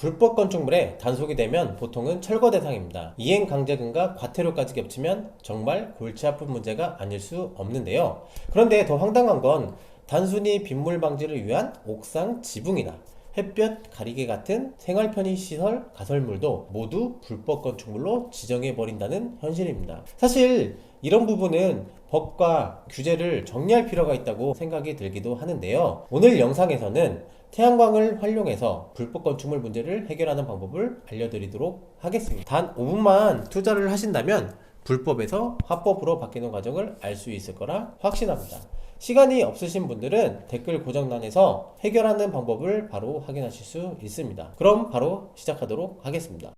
불법 건축물에 단속이 되면 보통은 철거 대상입니다. 이행 강제금과 과태료까지 겹치면 정말 골치 아픈 문제가 아닐 수 없는데요. 그런데 더 황당한 건 단순히 빗물 방지를 위한 옥상 지붕이나 햇볕 가리개 같은 생활 편의 시설 가설물도 모두 불법 건축물로 지정해 버린다는 현실입니다. 사실 이런 부분은 법과 규제를 정리할 필요가 있다고 생각이 들기도 하는데요. 오늘 영상에서는 태양광을 활용해서 불법 건축물 문제를 해결하는 방법을 알려드리도록 하겠습니다. 단 5분만 투자를 하신다면 불법에서 합법으로 바뀌는 과정을 알 수 있을 거라 확신합니다. 시간이 없으신 분들은 댓글 고정란에서 해결하는 방법을 바로 확인하실 수 있습니다. 그럼 바로 시작하도록 하겠습니다.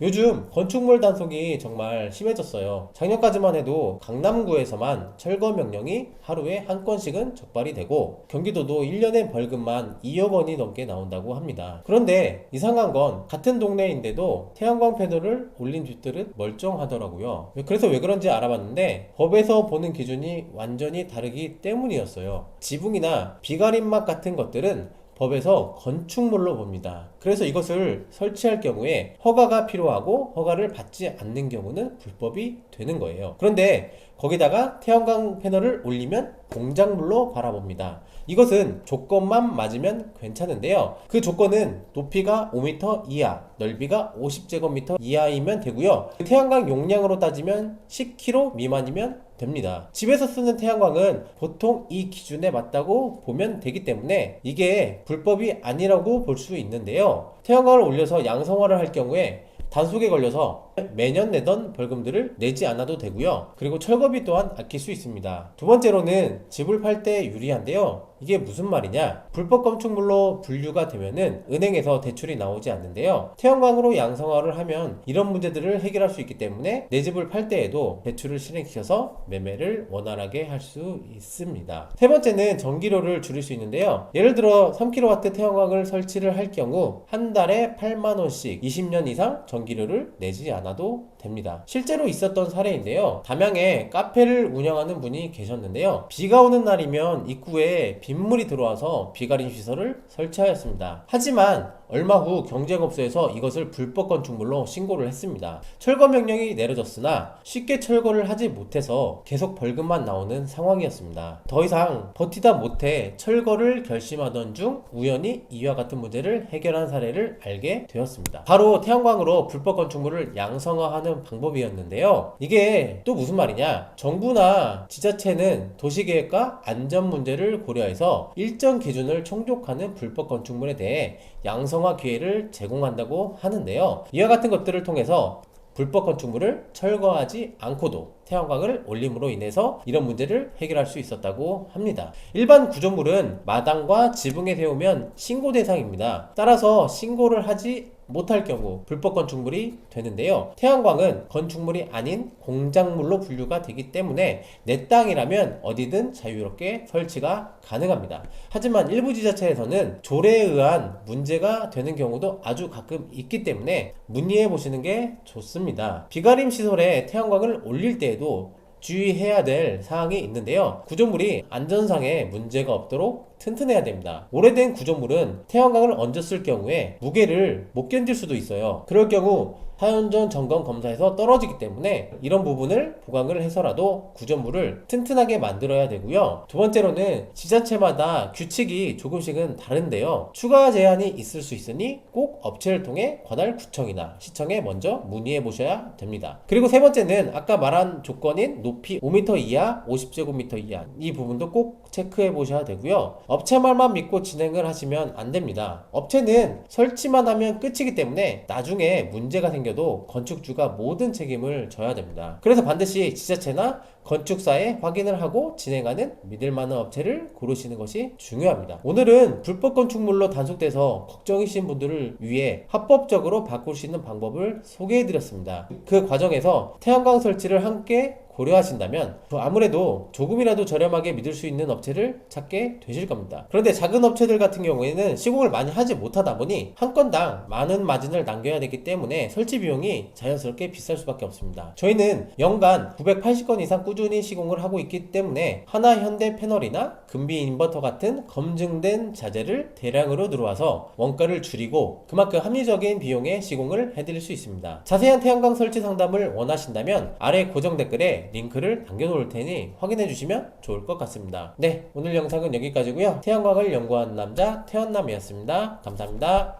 요즘 건축물 단속이 정말 심해졌어요. 작년까지만 해도 강남구에서만 철거 명령이 하루에 한 건씩은 적발이 되고 경기도도 1년에 벌금만 2억 원이 넘게 나온다고 합니다. 그런데 이상한 건 같은 동네인데도 태양광 패널을 올린 집들은 멀쩡하더라고요. 그래서 왜 그런지 알아봤는데 법에서 보는 기준이 완전히 다르기 때문이었어요. 지붕이나 비가림막 같은 것들은 법에서 건축물로 봅니다. 그래서 이것을 설치할 경우에 허가가 필요하고 허가를 받지 않는 경우는 불법이 되는 거예요. 그런데 거기다가 태양광 패널을 올리면 공작물로 바라봅니다. 이것은 조건만 맞으면 괜찮은데요. 그 조건은 높이가 5m 이하, 넓이가 50제곱미터 이하이면 되고요. 태양광 용량으로 따지면 10kg 미만이면 됩니다. 집에서 쓰는 태양광은 보통 이 기준에 맞다고 보면 되기 때문에 이게 불법이 아니라고 볼 수 있는데요. 태양광을 올려서 양성화를 할 경우에 단속에 걸려서 매년 내던 벌금들을 내지 않아도 되고요. 그리고 철거비 또한 아낄 수 있습니다. 두 번째로는 집을 팔 때 유리한데요. 이게 무슨 말이냐? 불법 건축물로 분류가 되면은 은행에서 대출이 나오지 않는데요. 태양광으로 양성화를 하면 이런 문제들을 해결할 수 있기 때문에 내 집을 팔 때에도 대출을 실행시켜서 매매를 원활하게 할 수 있습니다. 세 번째는 전기료를 줄일 수 있는데요. 예를 들어 3kW 태양광을 설치를 할 경우 한 달에 8만 원씩 20년 이상 전기료를 내지 않아 도 됩니다. 실제로 있었던 사례인데요. 담양에 카페를 운영하는 분이 계셨는데요. 비가 오는 날이면 입구에 빗물이 들어와서 비가림 시설을 설치하였습니다. 하지만 얼마 후 경쟁업소에서 이것을 불법 건축물로 신고를 했습니다. 철거 명령이 내려졌으나 쉽게 철거를 하지 못해서 계속 벌금만 나오는 상황이었습니다. 더 이상 버티다 못해 철거를 결심하던 중 우연히 이와 같은 문제를 해결한 사례를 알게 되었습니다. 바로 태양광으로 불법 건축물을 양성화 하는 방법이었는데요. 이게 또 무슨 말이냐? 정부나 지자체는 도시계획과 안전 문제를 고려해서 일정 기준을 충족하는 불법 건축물에 대해 양성화 기회를 제공한다고 하는데요. 이와 같은 것들을 통해서 불법 건축물을 철거하지 않고도 태양광을 올림으로 인해서 이런 문제를 해결할 수 있었다고 합니다. 일반 구조물은 마당과 지붕에 세우면 신고 대상입니다. 따라서 신고를 하지 못할 경우 불법 건축물이 되는데요. 태양광은 건축물이 아닌 공작물로 분류가 되기 때문에 내 땅이라면 어디든 자유롭게 설치가 가능합니다. 하지만 일부 지자체에서는 조례에 의한 문제가 되는 경우도 아주 가끔 있기 때문에 문의해 보시는 게 좋습니다. 비가림 시설에 태양광을 올릴 때에도 주의해야 될 사항이 있는데요. 구조물이 안전상에 문제가 없도록 튼튼해야 됩니다. 오래된 구조물은 태양광을 얹었을 경우에 무게를 못 견딜 수도 있어요. 그럴 경우 사연전 점검 검사에서 떨어지기 때문에 이런 부분을 보강을 해서라도 구조물을 튼튼하게 만들어야 되고요. 두 번째로는 지자체마다 규칙이 조금씩은 다른데요. 추가 제한이 있을 수 있으니 꼭 업체를 통해 관할 구청이나 시청에 먼저 문의해 보셔야 됩니다. 그리고 세 번째는 아까 말한 조건인 높이 5m 이하, 50제곱미터 이하 이 부분도 꼭 체크해 보셔야 되고요. 업체 말만 믿고 진행을 하시면 안 됩니다. 업체는 설치만 하면 끝이기 때문에 나중에 문제가 생겨도 건축주가 모든 책임을 져야 됩니다. 그래서 반드시 지자체나 건축사에 확인을 하고 진행하는 믿을 만한 업체를 고르시는 것이 중요합니다. 오늘은 불법 건축물로 단속돼서 걱정이신 분들을 위해 합법적으로 바꿀 수 있는 방법을 소개해 드렸습니다. 그 과정에서 태양광 설치를 함께 고려하신다면 아무래도 조금이라도 저렴하게 믿을 수 있는 업체를 찾게 되실 겁니다. 그런데 작은 업체들 같은 경우에는 시공을 많이 하지 못하다 보니 한 건당 많은 마진을 남겨야 되기 때문에 설치 비용이 자연스럽게 비쌀 수밖에 없습니다. 저희는 연간 980건 이상 꾸준히 꾸준히 시공을 하고 있기 때문에 하나 현대 패널이나 금비 인버터 같은 검증된 자재를 대량으로 들어와서 원가를 줄이고 그만큼 합리적인 비용에 시공을 해드릴 수 있습니다. 자세한 태양광 설치 상담을 원하신다면 아래 고정 댓글에 링크를 남겨놓을 테니 확인해 주시면 좋을 것 같습니다. 네, 오늘 영상은 여기까지고요. 태양광을 연구하는 남자 태연남이었습니다. 감사합니다.